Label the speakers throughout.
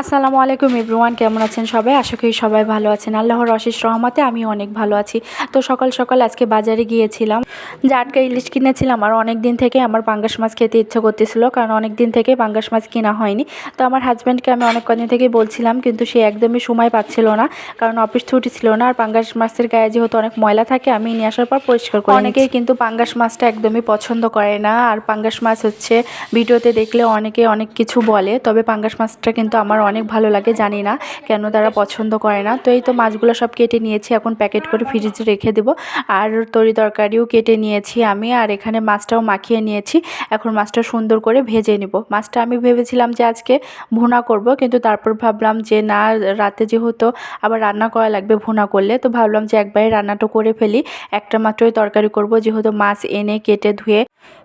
Speaker 1: আসসালামু আলাইকুম ইব্রুয়ান কেমন আছেন সবাই? আশা করি সবাই ভালো আছেন। আল্লাহর অশেষ রহমতে আমি অনেক ভালো আছি। তো সকাল সকাল আজকে বাজারে গিয়েছিলাম। জাটকা ইলিশ কিনেছিলাম আর অনেক দিন থেকে আমার পাঙ্গাস মাছ খেতে ইচ্ছা করতেছিল কারণ অনেক দিন থেকে পাঙ্গাস মাছ কেনা হয়নি। তো আমার হাজব্যান্ডকে আমি অনেক কদিন থেকে বলছিলাম কিন্তু সে একদমই সময় পাচ্ছিল না কারণ অফিস ছুটি ছিল না। আর পাঙ্গাস মাছের গায়ে যেহেতু অনেক ময়লা থাকে আমি নিয়ে আসার পর পরিষ্কার করি অনেকেই কিন্তু পাঙ্গাস মাছটা একদমই পছন্দ করে না। আর পাঙ্গাস মাছ হচ্ছে ভিডিওতে দেখলে অনেকে অনেক কিছু বলে তবে পাঙ্গাস মাছটা কিন্তু আমার অনেক ভালো লাগে, জানি না কেন তারা পছন্দ করে না। তো এই তো মাছগুলো সব কেটে নিয়েছি, এখন প্যাকেট করে ফ্রিজে রেখে দেবো। আর তরি তরকারিও কেটে নিয়েছি আমি, আর এখানে মাছটাও মাখিয়ে নিয়েছি। এখন মাছটা সুন্দর করে ভেজে নেব। মাছটা আমি ভেবেছিলাম যে আজকে ভুনা করব, কিন্তু তারপর ভাবলাম যে না, রাতে যেহেতু আবার রান্না করা লাগবে ভুনা করলে, তো ভাবলাম যে একবারে রান্নাটা করে ফেলি। একটা মাত্রই তরকারি করব, যেহেতু মাছ এনে কেটে ধুয়ে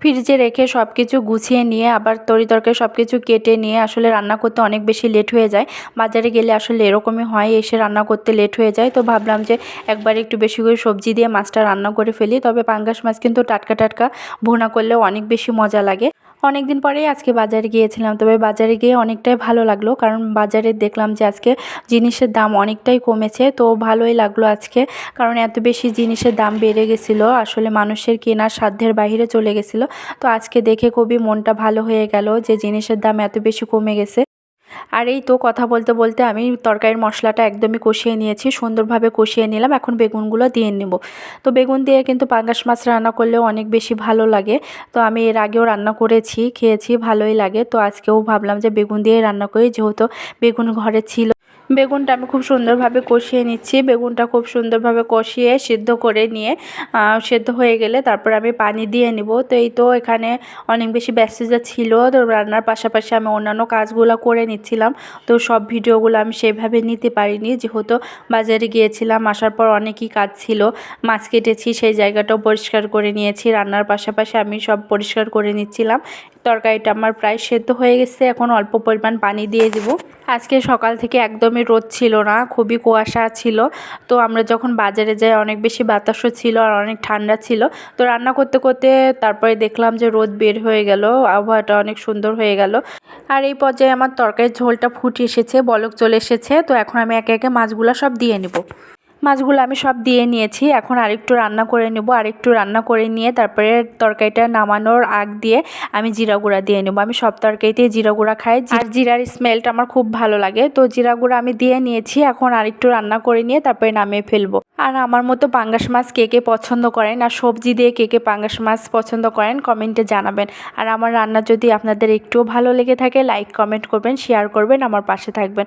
Speaker 1: ফ্রিজে রেখে সব কিছু গুছিয়ে নিয়ে, আবার তরি তরকারি সব কিছু কেটে নিয়ে আসলে রান্না করতে অনেক বেশি লেট হয়ে যায়। বাজারে গেলে আসলে এরকমই হয়, এসে রান্না করতে লেট হয়ে যায়। তো ভাবলাম যে একবার একটু বেশি করে সবজি দিয়ে মাছটা রান্না করে ফেলি। তবে পাঙ্গাস মাছ কিন্তু টাটকা টাটকা, ভোনা করলে অনেক বেশি মজা লাগে। অনেক দিন পরেই আজকে বাজারে গিয়েছিলাম, তবে বাজারে গিয়ে অনেকটাই ভালো লাগল। কারণ বাজারে দেখলাম যে আজকে জিনিসের দাম অনেকটাই কমেছে, তো ভালোই লাগল আজকে। কারণ এত বেশি জিনিসের দাম বেড়ে গেছিল, আসলে মানুষের কেনার সাধ্যের বাইরে চলে গেছিল। তো আজকে দেখে খুবই মনটা ভালো হয়ে গেল যে জিনিসের দাম এত বেশি কমে গেছে। আর এই তো কথা বলতে বলতে আমি তরকারির মশলাটা একদমই কষিয়ে নিয়েছি, সুন্দরভাবে কষিয়ে নিলাম। এখন বেগুনগুলো দিয়ে নেব। তো বেগুন দিয়ে কিন্তু পাঙ্গাস মাছ রান্না করলেও অনেক বেশি ভালো লাগে। তো আমি এর আগেও রান্না করেছি, খেয়েছি, ভালোই লাগে। তো আজকেও ভাবলাম যে বেগুন দিয়ে রান্না করি, যেহেতু বেগুন ঘরে ছিল। বেগুনটা আমি খুব সুন্দরভাবে কষিয়ে নিচ্ছি। বেগুনটা খুব সুন্দরভাবে কষিয়ে সিদ্ধ করে নিয়ে সেদ্ধ হয়ে গেলে তারপর আমি পানি দিয়ে নিব। তো এই তো এখানে অনেক বেশি ব্যস্ততা ছিল, তো রান্নার পাশাপাশি আমি অন্যান্য কাজগুলো করে নিচ্ছিলাম। তো সব ভিডিওগুলো আমি সেভাবে নিতে পারিনি। যেহেতু বাজারে গিয়েছিলাম, আসার পর অনেকই কাজ ছিল। মাছ কেটেছি, সেই জায়গাটাও পরিষ্কার করে নিয়েছি। রান্নার পাশাপাশি আমি সব পরিষ্কার করে নিচ্ছিলাম। তরকারিটা আমার প্রায় সেদ্ধ হয়ে গেছে। এখন অল্প পরিমাণ পানি দিয়ে দেবো। আজকে সকাল থেকে একদমই রোদ ছিল না, খুবই কুয়াশা ছিল। তো আমরা যখন বাজারে যাই, অনেক বেশি বাতাসও ছিল আর অনেক ঠান্ডা ছিল। তো রান্না করতে করতে তারপরে দেখলাম যে রোদ বের হয়ে গেল, আবহাওয়াটা অনেক সুন্দর হয়ে গেল। আর এই পর্যায়ে আমার তরকারির ঝোলটা ফুটে এসেছে, বলক চলে এসেছে। তো এখন আমি একে একে মাছগুলো সব দিয়ে নেব। মাছগুলো আমি সব দিয়ে নিয়েছি। এখন আরেকটু রান্না করে নেব। আরেকটু রান্না করে নিয়ে তারপরে তরকারিটা নামানোর আগ দিয়ে আমি জিরা গুঁড়া দিয়ে নেব। আমি সব তরকারিতে জিরা গুঁড়া খাই। আর জিরার স্মেলটা আমার খুব ভালো লাগে। তো জিরা গুঁড়া আমি দিয়ে নিয়েছি। এখন আরেকটু রান্না করে নিয়ে তারপরে নামিয়ে ফেলব। আর আমার মতো পাঙ্গাস মাছ কে কে পছন্দ করেন আর সবজি দিয়ে কে কে পাঙ্গাস মাছ পছন্দ করেন কমেন্টে জানাবেন। আর আমার রান্না যদি আপনাদের একটুও ভালো লেগে থাকে, লাইক, কমেন্ট করবেন, শেয়ার করবেন, আমার পাশে থাকবেন।